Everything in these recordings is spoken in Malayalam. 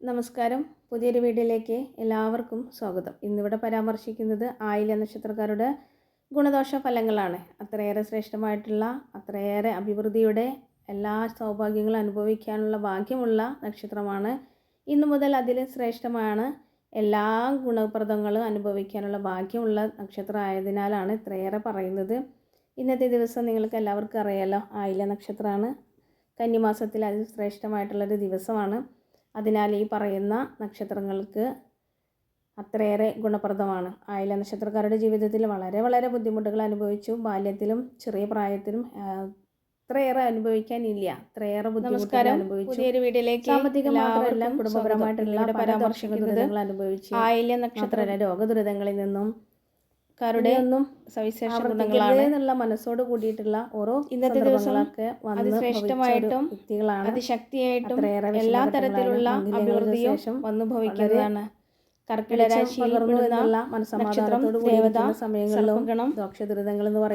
നമസ്കാരം. പുതിയൊരു വീഡിയോയിലേക്ക് എല്ലാവർക്കും സ്വാഗതം. ഇന്നിവിടെ പരാമർശിക്കുന്നത് ആയില്യ നക്ഷത്രക്കാരുടെ ഗുണദോഷ ഫലങ്ങളാണ്. അത്രയേറെ ശ്രേഷ്ഠമായിട്ടുള്ള അത്രയേറെ അഭിവൃദ്ധിയുടെ എല്ലാ സൗഭാഗ്യങ്ങളും അനുഭവിക്കാനുള്ള ഭാഗ്യമുള്ള നക്ഷത്രമാണ്. ഇന്നു മുതൽ അതിൽ ശ്രേഷ്ഠമാണ്. എല്ലാ ഗുണപ്രദങ്ങളും അനുഭവിക്കാനുള്ള ഭാഗ്യമുള്ള നക്ഷത്രം ആയതിനാലാണ് ഇത്രയേറെ പറയുന്നത്. ഇന്നത്തെ ദിവസം നിങ്ങൾക്ക് എല്ലാവർക്കും അറിയാലോ ആയില്യ നക്ഷത്രമാണ്. കന്നിമാസത്തിൽ അത് ശ്രേഷ്ഠമായിട്ടുള്ളൊരു ദിവസമാണ്. അതിനാൽ ഈ പറയുന്ന നക്ഷത്രങ്ങൾക്ക് അത്രയേറെ ഗുണപ്രദമാണ്. ആയില നക്ഷത്രക്കാരുടെ ജീവിതത്തിൽ വളരെ വളരെ ബുദ്ധിമുട്ടുകൾ അനുഭവിച്ചു. ബാല്യത്തിലും ചെറിയ പ്രായത്തിലും അത്രയേറെ അനുഭവിക്കാനില്ല അത്രയേറെ ബുദ്ധിമുട്ടുകൾ അനുഭവിച്ചു. സാമ്പത്തിക മാത്രമല്ല കുടുംബപരമായിട്ടുള്ള പരാമർശക ദുരിതങ്ങൾ അനുഭവിച്ചു ആയില്യ നക്ഷത്ര രോഗ ദുരിതങ്ങളിൽ നിന്നും കാരുടെ ഒന്നും സവിശേഷ ഗുണങ്ങളാണ്. എന്നുള്ള മനസ്സോട് കൂടിയിട്ടുള്ള ഓരോ ഇന്നത്തെ ദിവസങ്ങളൊക്കെ അതിശ്രേഷ്ഠമായിട്ടും ശ്രേഷ്ഠമായിട്ടും വ്യക്തികളാണ്. അതിശക്തിയായിട്ടും എല്ലാ തരത്തിലുള്ള അഭിവൃദ്ധിയും വന്നു ഭവിക്കുന്നതാണ്.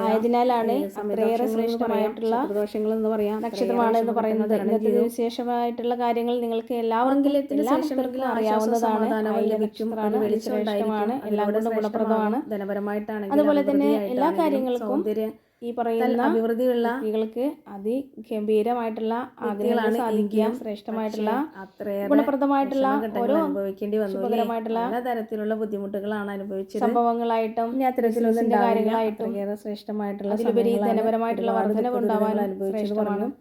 ആയതിനാലാണ് അത്രയേറെ ശ്രേഷ്ഠമായിട്ടുള്ള ദോഷങ്ങൾ എന്ന് പറയാം നക്ഷത്രമാണ് എന്ന് പറയുന്നത്. ഇന്നത്തെ വിശേഷമായിട്ടുള്ള കാര്യങ്ങൾ നിങ്ങൾക്ക് എല്ലാവർക്കും അറിയാവുന്നതാണ് വെളിച്ചമാണ് എല്ലാവരും ഗുണപ്രദമാണ്. ധനപരമായിട്ടാണ് അതുപോലെ തന്നെ എല്ലാ കാര്യങ്ങൾക്കും ഈ പറയുന്ന അഭിവൃദ്ധിയുള്ള വ്യക്തികൾക്ക് അതിഗംഭീരമായിട്ടുള്ള ആഗ്രഹങ്ങൾ സാധിക്കുക ശ്രേഷ്ഠമായിട്ടുള്ള ഗുണപ്രദമായിട്ടുള്ള ഓരോ അനുഭവിക്കേണ്ടി വന്നു. പല തരത്തിലുള്ള ബുദ്ധിമുട്ടുകളാണ് അനുഭവിച്ചത്. സംഭവങ്ങളായിട്ടും അത്തരത്തിലുള്ള കാര്യങ്ങളായിട്ടും ഏറെ ശ്രേഷ്ഠമായിട്ടുള്ള അതിലുപരി ധനപരമായിട്ടുള്ള വർധന ഉണ്ടാവാൻ അനുഭവിച്ചത്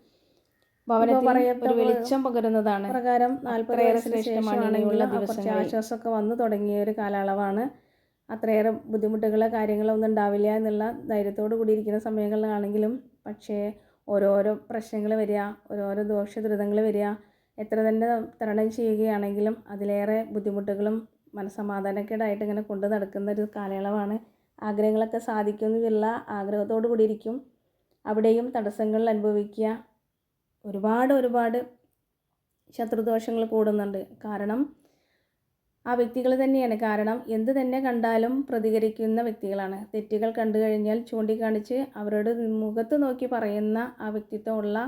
ഭവനത്തിൽ വെളിച്ചം പകരുന്നതാണ്. പ്രകാരം നാൽപ്പത് ശ്രേഷ്ഠമാണ് ഉള്ള ദിവസം ആശ്വാസമൊക്കെ വന്നു തുടങ്ങിയ ഒരു കാലയളവാണ്. അത്രയേറെ ബുദ്ധിമുട്ടുകളോ കാര്യങ്ങളോ ഒന്നും ഉണ്ടാവില്ല എന്നുള്ള ധൈര്യത്തോടു കൂടി ഇരിക്കുന്ന സമയങ്ങളിലാണെങ്കിലും പക്ഷേ ഓരോരോ പ്രശ്നങ്ങൾ വരിക ഓരോരോ ദോഷ ദുരിതങ്ങൾ വരിക എത്ര തന്നെ തരണം ചെയ്യുകയാണെങ്കിലും അതിലേറെ ബുദ്ധിമുട്ടുകളും മനസ്സമാധാനക്കേടായിട്ട് ഇങ്ങനെ കൊണ്ടു നടക്കുന്ന ഒരു കാലയളവാണ്. ആഗ്രഹങ്ങളൊക്കെ സാധിക്കുമെന്നുള്ള ആഗ്രഹത്തോടു കൂടിയിരിക്കും. അവിടെയും തടസ്സങ്ങൾ അനുഭവിക്കുക. ഒരുപാട് ഒരുപാട് ശത്രുദോഷങ്ങൾ കൂടുന്നുണ്ട്. കാരണം ആ വ്യക്തികൾ തന്നെയാണ്. കാരണം എന്ത് തന്നെ കണ്ടാലും പ്രതികരിക്കുന്ന വ്യക്തികളാണ്. തെറ്റുകൾ കണ്ടു കഴിഞ്ഞാൽ ചൂണ്ടിക്കാണിച്ച് അവരോട് മുഖത്ത് നോക്കി പറയുന്ന ആ വ്യക്തിത്വമുള്ള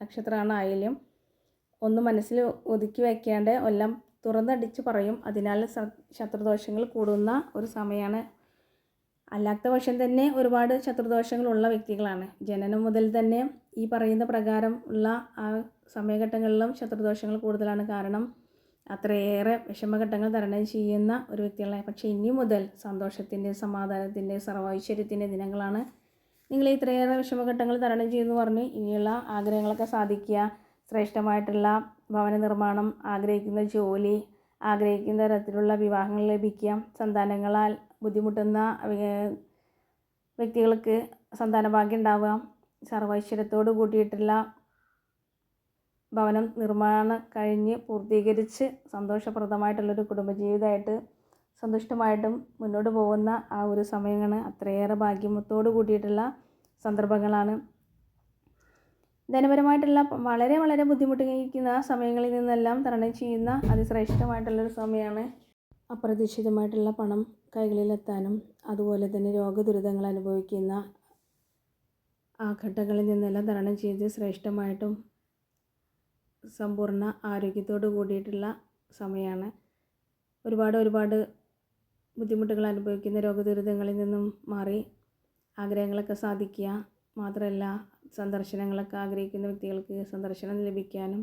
നക്ഷത്രമാണ് ആയില്യം. ഒന്ന് മനസ്സിൽ ഒതുക്കി വയ്ക്കാണ്ട് എല്ലാം തുറന്നടിച്ച് പറയും. അതിനാൽ ശത്രുദോഷങ്ങൾ കൂടുന്ന ഒരു സമയമാണ്. അല്ലാത്ത പക്ഷം തന്നെ ഒരുപാട് ശത്രുദോഷങ്ങളുള്ള വ്യക്തികളാണ്. ജനനം മുതൽ തന്നെ ഈ പറയുന്ന പ്രകാരം ഉള്ള ആ സമയഘട്ടങ്ങളിലും ശത്രുദോഷങ്ങൾ കൂടുതലാണ്. കാരണം അത്രയേറെ വിഷമഘട്ടങ്ങൾ തരണം ചെയ്യുന്ന ഒരു വ്യക്തികളെ പക്ഷേ ഇനി മുതൽ സന്തോഷത്തിന്റെ സമാധാനത്തിന്റെ സർവൈശ്വര്യത്തിന്റെ ദിനങ്ങളാണ്. നിങ്ങൾ ഇത്രയേറെ വിഷമഘട്ടങ്ങൾ തരണം ചെയ്യുമെന്ന് പറഞ്ഞ് ഇനിയുള്ള ആഗ്രഹങ്ങളൊക്കെ സാധിക്കുക. ശ്രേഷ്ഠമായിട്ടുള്ള ഭവന നിർമ്മാണം ആഗ്രഹിക്കുന്ന ജോലി ആഗ്രഹിക്കുന്ന തരത്തിലുള്ള വിവാഹങ്ങൾ ലഭിക്കുക സന്താനങ്ങളാൽ ബുദ്ധിമുട്ടുന്ന വ്യക്തികൾക്ക് സന്താന ഭാഗ്യം ഉണ്ടാവുക സർവൈശ്വര്യത്തോട് കൂട്ടിയിട്ടുള്ള ഭവനം നിർമ്മാണം കഴിഞ്ഞ് പൂർത്തീകരിച്ച് സന്തോഷപ്രദമായിട്ടുള്ളൊരു കുടുംബജീവിതമായിട്ട് സന്തുഷ്ടമായിട്ടും മുന്നോട്ട് പോകുന്ന ആ ഒരു സമയമാണ് അത്രയേറെ ഭാഗ്യമത്തോട് കൂടിയിട്ടുള്ള സന്ദർഭങ്ങളാണ്. ധനപരമായിട്ടുള്ള വളരെ വളരെ ബുദ്ധിമുട്ടിക്കുന്ന സമയങ്ങളിൽ നിന്നെല്ലാം തരണം ചെയ്യുന്ന അതിശ്രേഷ്ഠമായിട്ടുള്ളൊരു സമയമാണ്. അപ്രതീക്ഷിതമായിട്ടുള്ള പണം കൈകളിലെത്താനും അതുപോലെ തന്നെ രോഗദുരിതങ്ങൾ അനുഭവിക്കുന്ന ആ ഘട്ടങ്ങളിൽ നിന്നെല്ലാം തരണം ചെയ്ത് ശ്രേഷ്ഠമായിട്ടും സമ്പൂർണ ആരോഗ്യത്തോട് കൂടിയിട്ടുള്ള സമയമാണ് ഒരുപാട് ഒരുപാട് ബുദ്ധിമുട്ടുകൾ അനുഭവിക്കുന്ന രോഗദുരിതങ്ങളിൽ നിന്നും മാറി ആഗ്രഹങ്ങളൊക്കെ സാധിക്കുക. മാത്രമല്ല സന്ദർശനങ്ങളൊക്കെ ആഗ്രഹിക്കുന്ന വ്യക്തികൾക്ക് സന്ദർശനം ലഭിക്കാനും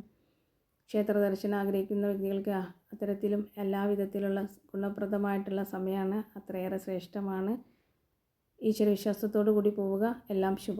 ക്ഷേത്ര ദർശനം ആഗ്രഹിക്കുന്ന വ്യക്തികൾക്ക് അത്തരത്തിലും എല്ലാ വിധത്തിലുള്ള ഗുണപ്രദമായിട്ടുള്ള സമയമാണ് അത്രയേറെ ശ്രേഷ്ഠമാണ്. ഈശ്വരവിശ്വാസത്തോടു കൂടി പോവുക. എല്ലാം ശുഭം.